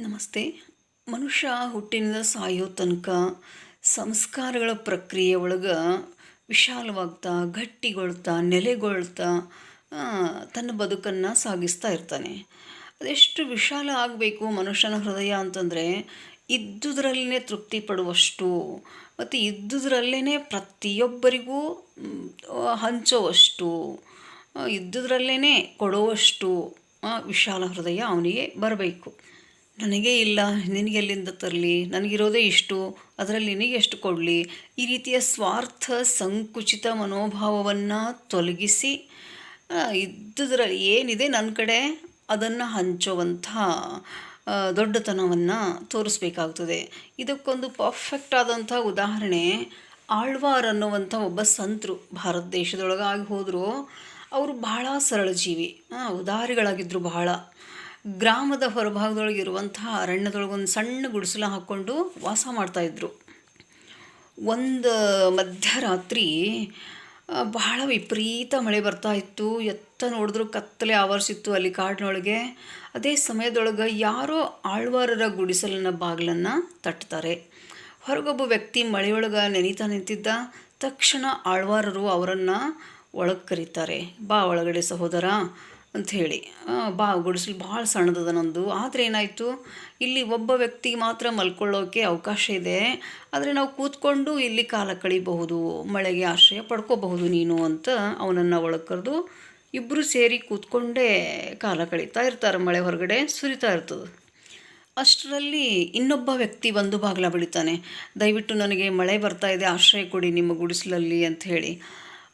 ನಮಸ್ತೆ. ಮನುಷ್ಯ ಹುಟ್ಟಿನಿಂದ ಸಾಯೋ ತನಕ ಸಂಸ್ಕಾರಗಳ ಪ್ರಕ್ರಿಯೆ ಒಳಗೆ ವಿಶಾಲವಾಗ್ತಾ, ಗಟ್ಟಿಗೊಳ್ತಾ, ನೆಲೆಗೊಳ್ತಾ ತನ್ನ ಬದುಕನ್ನು ಸಾಗಿಸ್ತಾ ಇರ್ತಾನೆ. ಅದೆಷ್ಟು ವಿಶಾಲ ಆಗಬೇಕು ಮನುಷ್ಯನ ಹೃದಯ ಅಂತಂದರೆ ಇದ್ದುದರಲ್ಲೇ ತೃಪ್ತಿ ಪಡುವಷ್ಟು ಮತ್ತು ಇದ್ದುದರಲ್ಲೇ ಪ್ರತಿಯೊಬ್ಬರಿಗೂ ಹಂಚೋವಷ್ಟು ಇದ್ದುದರಲ್ಲೇ ಕೊಡುವಷ್ಟು ವಿಶಾಲ ಹೃದಯ ಅವನಿಗೆ ಬರಬೇಕು. ನನಗೇ ಇಲ್ಲ ನಿನಗೆಲ್ಲಿಂದ ತರಲಿ? ನನಗಿರೋದೇ ಇಷ್ಟು, ಅದರಲ್ಲಿ ನಿನಗೆ ಎಷ್ಟು ಕೊಡಲಿ? ಈ ರೀತಿಯ ಸ್ವಾರ್ಥ ಸಂಕುಚಿತ ಮನೋಭಾವವನ್ನು ತೊಲಗಿಸಿ ಇದ್ದುದರಲ್ಲಿ ಏನಿದೆ ನನ್ನ ಕಡೆ? ಅದನ್ನು ಹಂಚುವಂಥ ದೊಡ್ಡತನವನ್ನು ತೋರಿಸ್ಬೇಕಾಗ್ತದೆ. ಇದಕ್ಕೊಂದು ಪರ್ಫೆಕ್ಟ್ ಆದಂಥ ಉದಾಹರಣೆ, ಆಳ್ವಾರ್ ಅನ್ನುವಂಥ ಒಬ್ಬ ಸಂತರು ಭಾರತ ದೇಶದೊಳಗಾಗಿ ಹೋದರು. ಅವರು ಬಹಳ ಸರಳ ಜೀವಿ. ಉದಾರಿಗಳಾಗಿದ್ದರು ಬಹಳ. ಗ್ರಾಮದ ಹೊರಭಾಗದೊಳಗೆ ಇರುವಂತಹ ಅರಣ್ಯದೊಳಗೆ ಒಂದು ಸಣ್ಣ ಗುಡಿಸಲ ಹಾಕ್ಕೊಂಡು ವಾಸ ಮಾಡ್ತಾಯಿದ್ರು ಒಂದು ಮಧ್ಯರಾತ್ರಿ ಬಹಳ ವಿಪರೀತ ಮಳೆ ಬರ್ತಾ ಇತ್ತು. ಎತ್ತ ನೋಡಿದ್ರು ಕತ್ತಲೆ ಆವರಿಸಿತ್ತು ಅಲ್ಲಿ ಕಾಡಿನೊಳಗೆ. ಅದೇ ಸಮಯದೊಳಗೆ ಯಾರೋ ಆಳ್ವಾರರ ಗುಡಿಸಲಿನ ಬಾಗಿಲನ್ನು ತಟ್ತಾರೆ ಹೊರಗೊಬ್ಬ ವ್ಯಕ್ತಿ ಮಳೆಯೊಳಗೆ ನೆನೀತಾ ನಿಂತಿದ್ದ ತಕ್ಷಣ ಆಳ್ವಾರರು ಅವರನ್ನು ಒಳಗೆ ಕರೀತಾರೆ ಬಾ ಒಳಗಡೆ ಸಹೋದರ ಅಂಥೇಳಿ. ಬಾ ಗುಡಿಸಲು ಭಾಳ ಸಣ್ಣದದ ನಂದು. ಆದರೆ ಏನಾಯಿತು? ಇಲ್ಲಿ ಒಬ್ಬ ವ್ಯಕ್ತಿಗೆ ಮಾತ್ರ ಮಲ್ಕೊಳ್ಳೋಕೆ ಅವಕಾಶ ಇದೆ. ಆದರೆ ನಾವು ಕೂತ್ಕೊಂಡು ಇಲ್ಲಿ ಕಾಲ ಕಳಿಬಹುದು, ಮಳೆಗೆ ಆಶ್ರಯ ಪಡ್ಕೋಬಹುದು ನೀನು ಅಂತ ಅವನನ್ನು ಒಳಗೆ ಕರೆದು ಇಬ್ಬರು ಸೇರಿ ಕೂತ್ಕೊಂಡೇ ಕಾಲ ಕಳೀತಾ ಇರ್ತಾರೆ, ಮಳೆ ಹೊರಗಡೆ ಸುರಿತಾ ಇರ್ತದೆ. ಅಷ್ಟರಲ್ಲಿ ಇನ್ನೊಬ್ಬ ವ್ಯಕ್ತಿ ಬಂದು ಬಾಗಿಲ ಬಳಿತಾನೆ ದಯವಿಟ್ಟು ನನಗೆ ಮಳೆ ಬರ್ತಾ ಇದೆ, ಆಶ್ರಯ ಕೊಡಿ ನಿಮ್ಮ ಗುಡಿಸಲಲ್ಲಿ ಅಂತ ಹೇಳಿ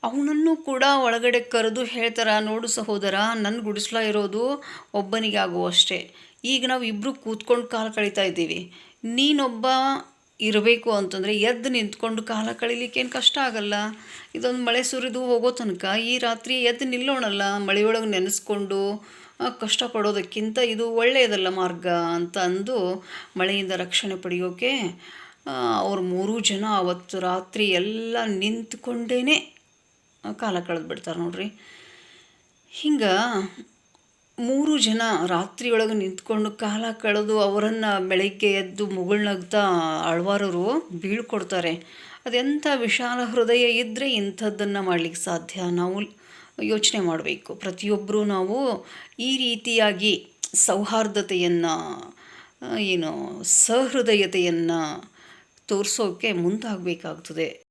ಅವನನ್ನು ಕೂಡ ಒಳಗಡೆ ಕರೆದು ಹೇಳ್ತಾರ, ನೋಡು ಸಹೋದರ ನನ್ನ ಗುಡಿಸ್ಲ ಇರೋದು ಒಬ್ಬನಿಗೆ ಆಗುವಷ್ಟೇ ಈಗ ನಾವು ಇಬ್ಬರು ಕೂತ್ಕೊಂಡು ಕಾಲ ಕಳೀತಾ ಇದ್ದೀವಿ. ನೀನೊಬ್ಬ ಇರಬೇಕು ಅಂತಂದರೆ ಎದ್ದು ನಿಂತ್ಕೊಂಡು ಕಾಲ ಕಳೀಲಿಕ್ಕೇನು ಕಷ್ಟ ಆಗಲ್ಲ? ಇದೊಂದು ಮಳೆ ಸುರಿದು ಹೋಗೋ ತನಕ ಈ ರಾತ್ರಿ ಎದ್ದು ನಿಲ್ಲೋಣಲ್ಲ, ಮಳೆಯೊಳಗೆ ನೆನೆಸ್ಕೊಂಡು ಕಷ್ಟಪಡೋದಕ್ಕಿಂತ ಇದು ಒಳ್ಳೆಯದಲ್ಲ ಮಾರ್ಗ ಅಂತ ಅಂದು ಮಳೆಯಿಂದ ರಕ್ಷಣೆ ಪಡೆಯೋಕೆ ಅವ್ರು ಮೂರೂ ಜನ ಅವತ್ತು ರಾತ್ರಿ ಎಲ್ಲ ನಿಂತ್ಕೊಂಡೇ ಕಾಲ ಕಳೆದು ಬಿಡ್ತಾರೆ ನೋಡ್ರಿ. ಹಿಂಗೆ ಮೂರು ಜನ ರಾತ್ರಿಯೊಳಗೆ ನಿಂತ್ಕೊಂಡು ಕಾಲ ಕಳೆದು ಅವರನ್ನು ಬೆಳಗ್ಗೆ ಎದ್ದು ಮುಗುಳ್ನಗ್ತಾ ಅಳ್ವಾರರು ಬೀಳ್ಕೊಡ್ತಾರೆ ಅದೆಂಥ ವಿಶಾಲ ಹೃದಯ ಇದ್ದರೆ ಇಂಥದ್ದನ್ನು ಮಾಡಲಿಕ್ಕೆ ಸಾಧ್ಯ. ನಾವು ಯೋಚನೆ ಮಾಡಬೇಕು. ಪ್ರತಿಯೊಬ್ಬರೂ ನಾವು ಈ ರೀತಿಯಾಗಿ ಸೌಹಾರ್ದತೆಯನ್ನು ಏನು ಸಹೃದಯತೆಯನ್ನು ತೋರಿಸೋಕ್ಕೆ ಮುಂದಾಗಬೇಕಾಗ್ತದೆ.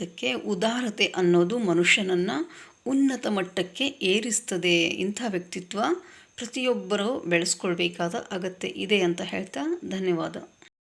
ಅದಕ್ಕೆ ಉದಾರತೆ ಅನ್ನೋದು ಮನುಷ್ಯನನ್ನು ಉನ್ನತ ಮಟ್ಟಕ್ಕೆ ಏರಿಸ್ತದೆ. ಇಂಥ ವ್ಯಕ್ತಿತ್ವ ಪ್ರತಿಯೊಬ್ಬರೂ ಬೆಳೆಸ್ಕೊಳ್ಬೇಕಾದ ಅಗತ್ಯ ಇದೆ ಅಂತ ಹೇಳ್ತಾ ಧನ್ಯವಾದ.